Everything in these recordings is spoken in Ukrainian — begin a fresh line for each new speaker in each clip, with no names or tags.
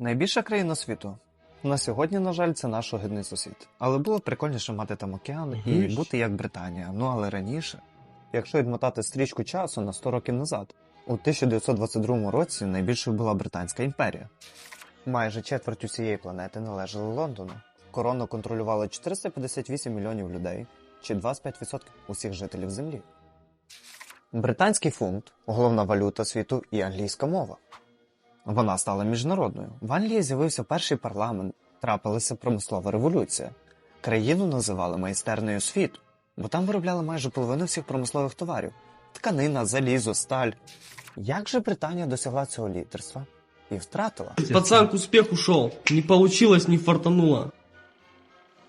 Найбільша країна світу. На сьогодні, на жаль, це наш огидний сусід. Але було прикольніше мати там океан і бути як Британія. Ну але раніше, якщо відмотати стрічку часу на 100 років назад, у 1922 році найбільшою була Британська імперія. Майже четверть усієї планети належали Лондону. Корону контролювало 458 мільйонів людей, чи 25% усіх жителів землі. Британський фунт головна валюта світу і англійська мова. Вона стала міжнародною. В Англії з'явився перший парламент, трапилася промислова революція. Країну називали майстернею світу, бо там виробляли майже половину всіх промислових товарів: тканина, залізо, сталь. Як же Британія досягла цього лідерства і втратила?
Пацан к успеху шел. Не получилось, не фартануло.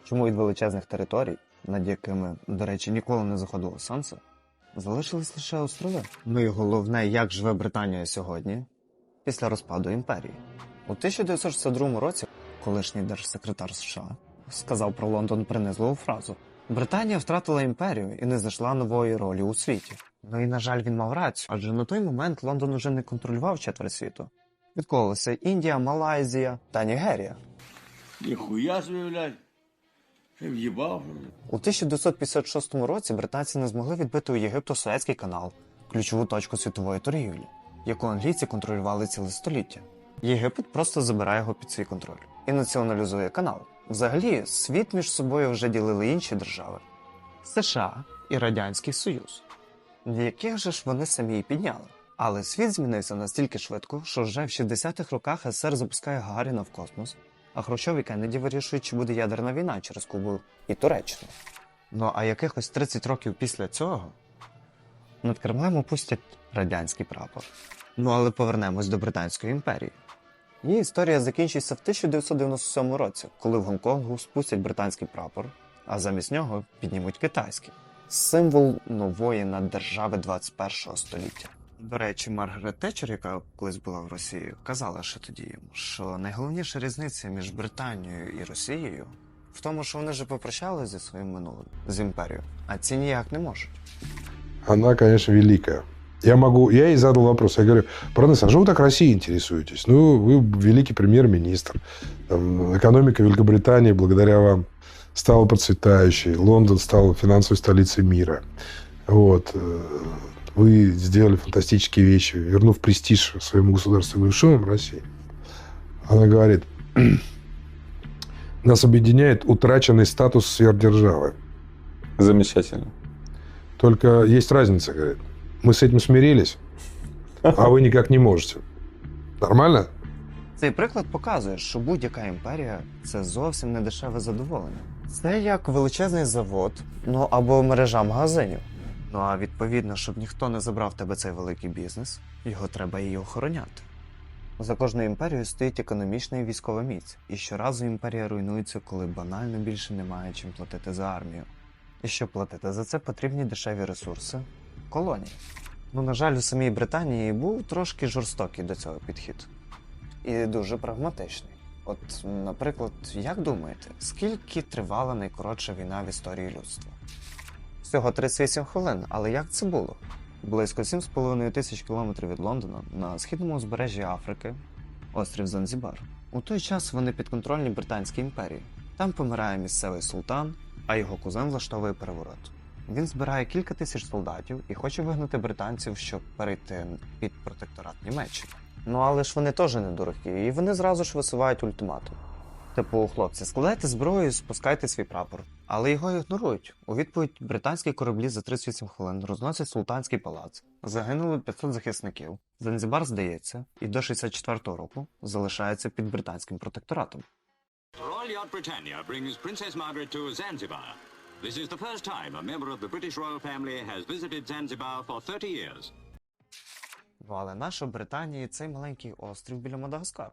Чому від величезних територій, над якими, до речі, ніколи не заходило сонце, залишились лише острови? Ну і головне, як живе Британія сьогодні, після розпаду імперії. У 1962 році колишній держсекретар США сказав про Лондон принизливу фразу: Британія втратила імперію і не знайшла нової ролі у світі. Ну і на жаль, він мав рацію, адже на той момент Лондон уже не контролював четверть світу. Відколилися Індія, Малайзія та Нігерія.
Ніхуя в'їбав.
У 1956 році британці не змогли відбити у Єгипту Суецький канал, ключову точку світової торгівлі, яку англійці контролювали ціле століття. Єгипет просто забирає його під свій контроль і націоналізує канал. Взагалі, світ між собою вже ділили інші держави США і Радянський Союз, яких же ж вони самі і підняли. Але світ змінився настільки швидко, що вже в 60-х роках СССР запускає Гагаріна в космос, а Хрущов і Кеннеді вирішують, чи буде ядерна війна через Кубу і Туреччину. Ну а якихось 30 років після цього над Кремлем опустять радянський прапор. Ну але повернемось до Британської імперії. Її історія закінчиться в 1997 році, коли в Гонконгу спустять британський прапор, а замість нього піднімуть китайський. Символ нової наддержави 21 століття. До речі, Маргарет Тетчер, яка колись була в Росії, казала ще тоді що найголовніша різниця між Британією і Росією в тому, що вони вже попрощалися зі своїм минулим, з імперією, а ці ніяк не можуть.
Она, конечно, великая. Я могу, я ей задал вопрос, я говорю, Баронесса, а что вы так Россией интересуетесь? Ну, вы великий премьер-министр. Экономика Великобритании благодаря вам стала процветающей. Лондон стал финансовой столицей мира. Вот. э, Вы сделали фантастические вещи, вернув престиж своему государству. Я говорю, что вам Россия? Она говорит, нас объединяет утраченный статус сверхдержавы.
Замечательно.
Только есть разница, говорит. Мы с этим смирились, а вы никак не можете. Нормально?
Цей приклад показує, що будь-яка імперія це зовсім не дешеве задоволення. Це як величезний завод, ну або мережа магазинів. Ну а відповідно, щоб ніхто не забрав в тебе цей великий бізнес, його треба і охороняти. За кожною імперією стоїть економічна і військова міць, і щоразу імперія руйнується, коли банально більше немає чим платити за армію. І щоб платити за це, потрібні дешеві ресурси колонії. Ну, на жаль, у самій Британії був трошки жорстокий до цього підхід і дуже прагматичний. От, наприклад, як думаєте, скільки тривала найкоротша війна в історії людства? Всього 38 хвилин, але як це було? Близько 7,5 тисяч кілометрів від Лондона на східному узбережжі Африки, острів Занзібар. У той час вони підконтрольні Британській імперії. Там помирає місцевий султан, а його кузен влаштовує переворот. Він збирає кілька тисяч солдатів і хоче вигнати британців, щоб перейти під протекторат Німеччини. Ну але ж вони теж не дураки, і вони зразу ж висувають ультиматум. Типу, хлопці, складайте зброю і спускайте свій прапор. Але його ігнорують. У відповідь британські кораблі за 38 хвилин розносять султанський палац. Загинули 500 захисників. Занзібар здається, і до 64-го року залишається під британським протекторатом.
Royal Yacht Britannia brings Princess Margaret to Zanzibar. This is the first time a member of the British royal family has visited Zanzibar for 30 years.
Ну але наша Британія цей маленький острів біля Мадагаскару.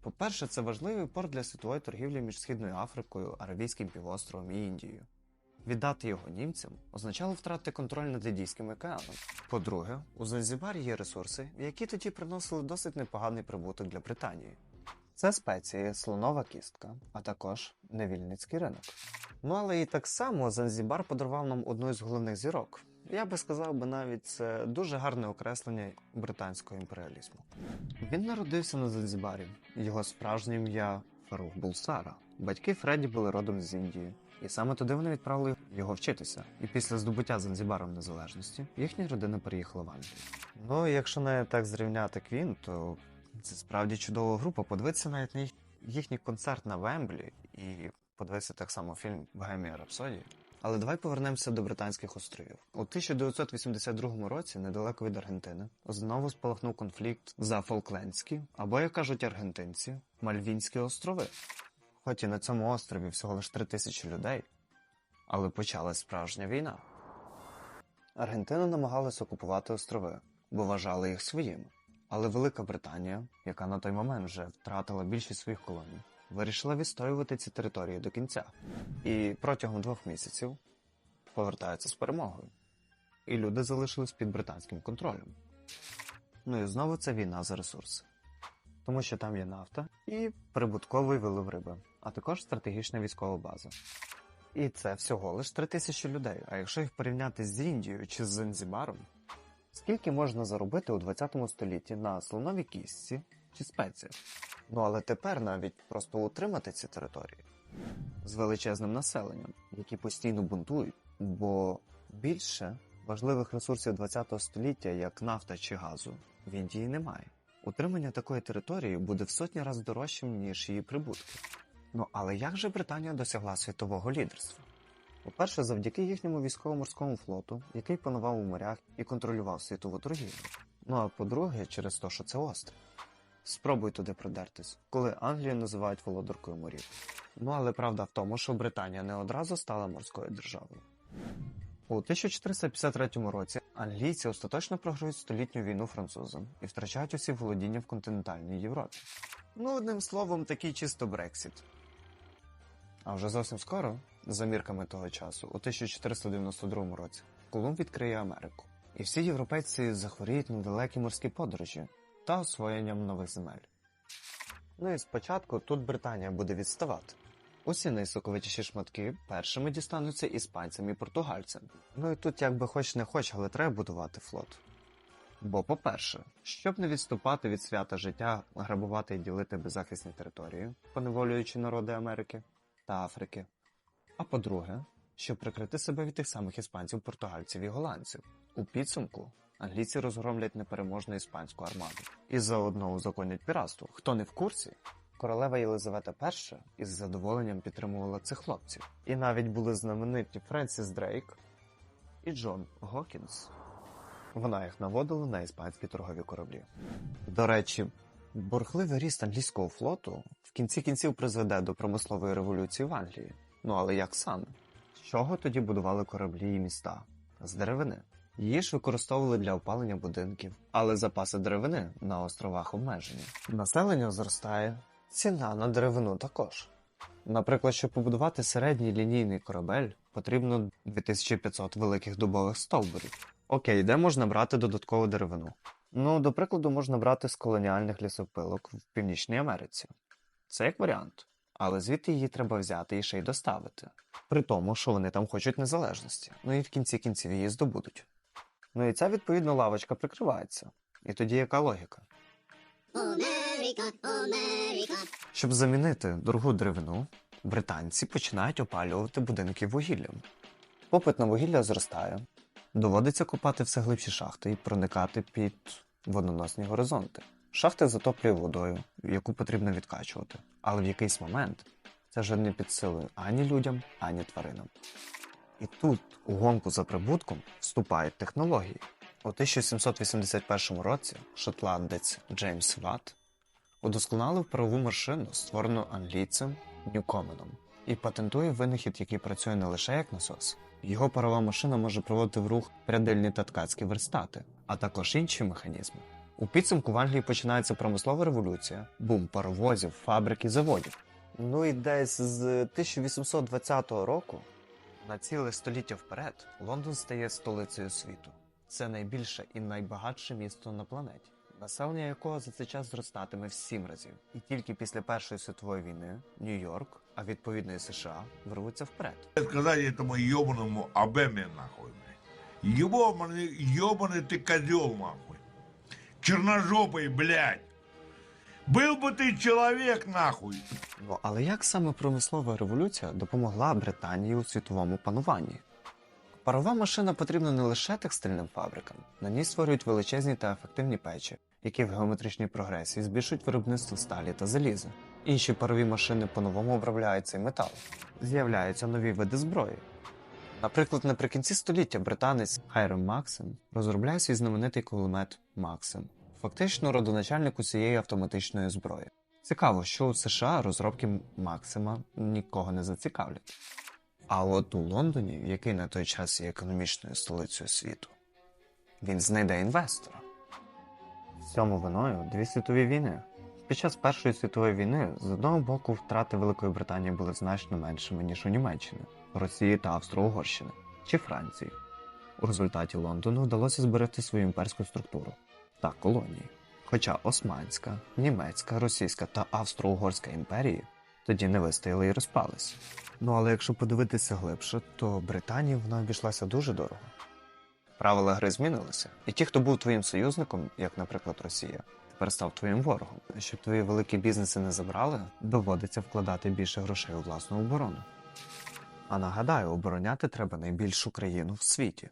По-перше, це важливий порт для світової торгівлі між Східною Африкою, Аравійським півостровом і Індією. Віддати його німцям означало втратити контроль над Індійським океаном. По-друге, у Занзібарі є ресурси, які тоді приносили досить непоганий прибуток для Британії. Це спеції, слонова кістка, а також невільницький ринок. Ну але і так само Занзібар подарував нам одну із головних зірок, Я би сказав би навіть це дуже гарне окреслення британського імперіалізму. Він народився на Занзибарі. Його справжнє ім'я Фарух Булсара. Батьки Фредді були родом з Індії, і саме туди вони відправили його вчитися. І після здобуття Занзибаром незалежності їхня родина переїхала в Англію. Ну, якщо навіть так зрівняти Квін, то це справді чудова група. Подивитися навіть на їх, їхній концерт на Вемблі і подивитися так само фільм Богемія Рапсодії. Але давай повернемося до Британських островів. У 1982 році, недалеко від Аргентини, знову спалахнув конфлікт за Фолклендські, або, як кажуть аргентинці, Мальвінські острови. Хоч і на цьому острові всього лише три тисячі людей, але почалась справжня війна. Аргентина намагалась окупувати острови, бо вважали їх своїми. Але Велика Британія, яка на той момент вже втратила більшість своїх колоній, вирішила відстоювати ці території до кінця. І протягом двох місяців повертаються з перемогою. І люди залишились під британським контролем. Ну і знову це війна за ресурси. Тому що там є нафта і прибутковий вилов риби, а також стратегічна військова база. І це всього лише три тисячі людей. А якщо їх порівняти з Індією чи з Занзібаром, скільки можна заробити у 20 столітті на слоновій кістці чи спеціях? Ну але тепер навіть просто утримати ці території з величезним населенням, які постійно бунтують, бо більше важливих ресурсів 20 століття, як нафта чи газу, в Індії немає. Утримання такої території буде в сотні разів дорожчим, ніж її прибутки. Ну але як же Британія досягла світового лідерства? По-перше, завдяки їхньому військово-морському флоту, який панував у морях і контролював світову торгівлю. Ну а по-друге, через те, що це острів. Спробуй туди придертись, коли Англію називають володаркою морів. Ну але правда в тому, що Британія не одразу стала морською державою. У 1453 році англійці остаточно програють столітню війну французам і втрачають усі володіння в континентальній Європі. Ну, одним словом, такий чисто Брексіт. А вже зовсім скоро, за мірками того часу, у 1492 році, Колумб відкриє Америку. І всі європейці захворіють на далекі морські подорожі та освоєнням нових земель. Ну і спочатку тут Британія буде відставати. Усі найсоковитіші шматки першими дістануться іспанцям і португальцям. Ну і тут якби хоч не хоч, але треба будувати флот. Бо, по-перше, щоб не відступати від свята життя, грабувати і ділити беззахисні території, поневолюючи народи Америки та Африки. А по-друге, щоб прикрити себе від тих самих іспанців, португальців і голландців. У підсумку англійці розгромлять непереможну іспанську армаду і заодно узаконять піратство. Хто не в курсі? Королева Єлизавета І із задоволенням підтримувала цих хлопців. І навіть були знамениті Френсіс Дрейк і Джон Гокінс. Вона їх наводила на іспанські торгові кораблі. До речі, бурхливий ріст англійського флоту в кінці кінців призведе до промислової революції в Англії. Ну але як саме? З чого тоді будували кораблі і міста? З деревини. Її ж використовували для опалення будинків, але запаси деревини на островах обмежені. Населення зростає, ціна на деревину також. Наприклад, щоб побудувати середній лінійний корабель, потрібно 2500 великих дубових стовбурів. Окей, де можна брати додаткову деревину? Ну, до прикладу, можна брати з колоніальних лісопилок в Північній Америці. Це як варіант. Але звідти її треба взяти і ще й доставити. При тому, що вони там хочуть незалежності. Ну і в кінці кінців її здобудуть. Ну і ця відповідно лавочка прикривається. І тоді яка логіка? Щоб замінити дорогу деревину, британці починають опалювати будинки вугіллям. Попит на вугілля зростає, доводиться копати все глибші шахти і проникати під водоносні горизонти. Шахти затоплює водою, яку потрібно відкачувати. Але в якийсь момент це вже не під силою ані людям, ані тваринам. І тут у гонку за прибутком вступають технології. У 1781 році шотландець Джеймс Ватт удосконалив парову машину, створену англійцем Ньюкоменом, і патентує винахід, який працює не лише як насос. Його парова машина може проводити в рух прядильні та ткацькі верстати, а також інші механізми. У підсумку в Англії починається промислова революція, бум паровозів, фабрик і заводів. Ну і десь з 1820 року на ціле століття вперед Лондон стає столицею світу. Це найбільше і найбагатше місто на планеті, населення якого за цей час зростатиме в сім разів. І тільки після Першої світової війни Нью-Йорк, а відповідно і США, вирвуться вперед.
сказать этому ебаному Абеме нахуй. Ёбаный, ёбаный ты козел, нахуй. Черножопый, блядь. Был бы ты человек, нахуй.
Ну, але як саме промислова революція допомогла Британії у світовому пануванні? Парова машина потрібна не лише текстильним фабрикам, на ній створюють величезні та ефективні печі, які в геометричній прогресії збільшують виробництво сталі та заліза. Інші парові машини по-новому обробляють цей метал. З'являються нові види зброї. Наприклад, наприкінці століття британець Хайрем Максим розробляє свій знаменитий кулемет Максим, фактично родоначальник усієї автоматичної зброї. Цікаво, що у США розробки Максима нікого не зацікавлять. А от у Лондоні, який на той час є економічною столицею світу, він знайде інвестора. Всьому виною дві світові війни. Під час Першої світової війни з одного боку втрати Великої Британії були значно меншими, ніж у Німеччини, Росії та Австро-Угорщини чи Франції. У результаті Лондону вдалося зберегти свою імперську структуру та колонії. Хоча Османська, Німецька, Російська та Австро-Угорська імперії тоді не вистояли і розпались. Ну але якщо подивитися глибше, то Британії вона обійшлася дуже дорого. Правила гри змінилися, і ті, хто був твоїм союзником, як, наприклад, Росія, тепер став твоїм ворогом. Щоб твої великі бізнеси не забрали, доводиться вкладати більше грошей у власну оборону. А нагадаю, обороняти треба найбільшу країну в світі.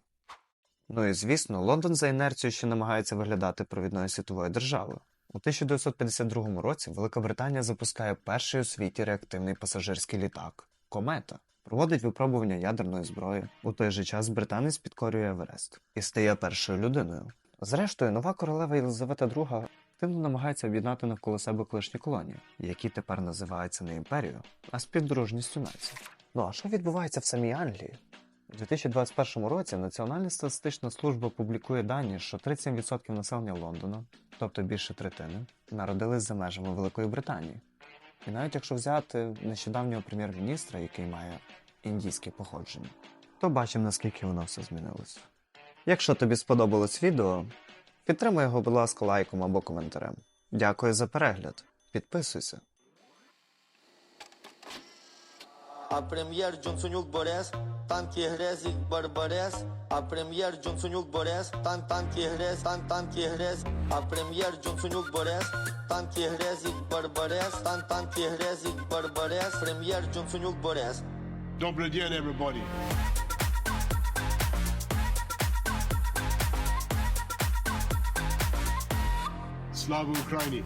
Ну і звісно, Лондон за інерцією ще намагається виглядати провідною світовою державою. У 1952 році Велика Британія запускає перший у світі реактивний пасажирський літак Комета. Проводить випробування ядерної зброї. У той же час британець підкорює Еверест і стає першою людиною. Зрештою, нова королева Єлизавета II активно намагається об'єднати навколо себе колишні колонії, які тепер називаються не імперією, а співдружністю націй. Ну а що відбувається в самій Англії? У 2021 році Національна статистична служба публікує дані, що 37% населення Лондона, тобто більше третини, народились за межами Великої Британії. І навіть якщо взяти нещодавнього прем'єр-міністра, який має індійське походження, то бачимо, наскільки воно все змінилося. Якщо тобі сподобалось відео, підтримай його, будь ласка, лайком або коментарем. Дякую за перегляд. Підписуйся.
А прем'єр Джонсонюк Борис, танки грезік Барбарес, а прем'єр Джонсонюк Борис, тан танки грез, тан танки грез, а прем'єр Джонсонюк Борис, танки грезік Барбарес, тан танки грезік Барбарес, прем'єр Джонсонюк Борис.
Добрый день, everybody. Слава Украине!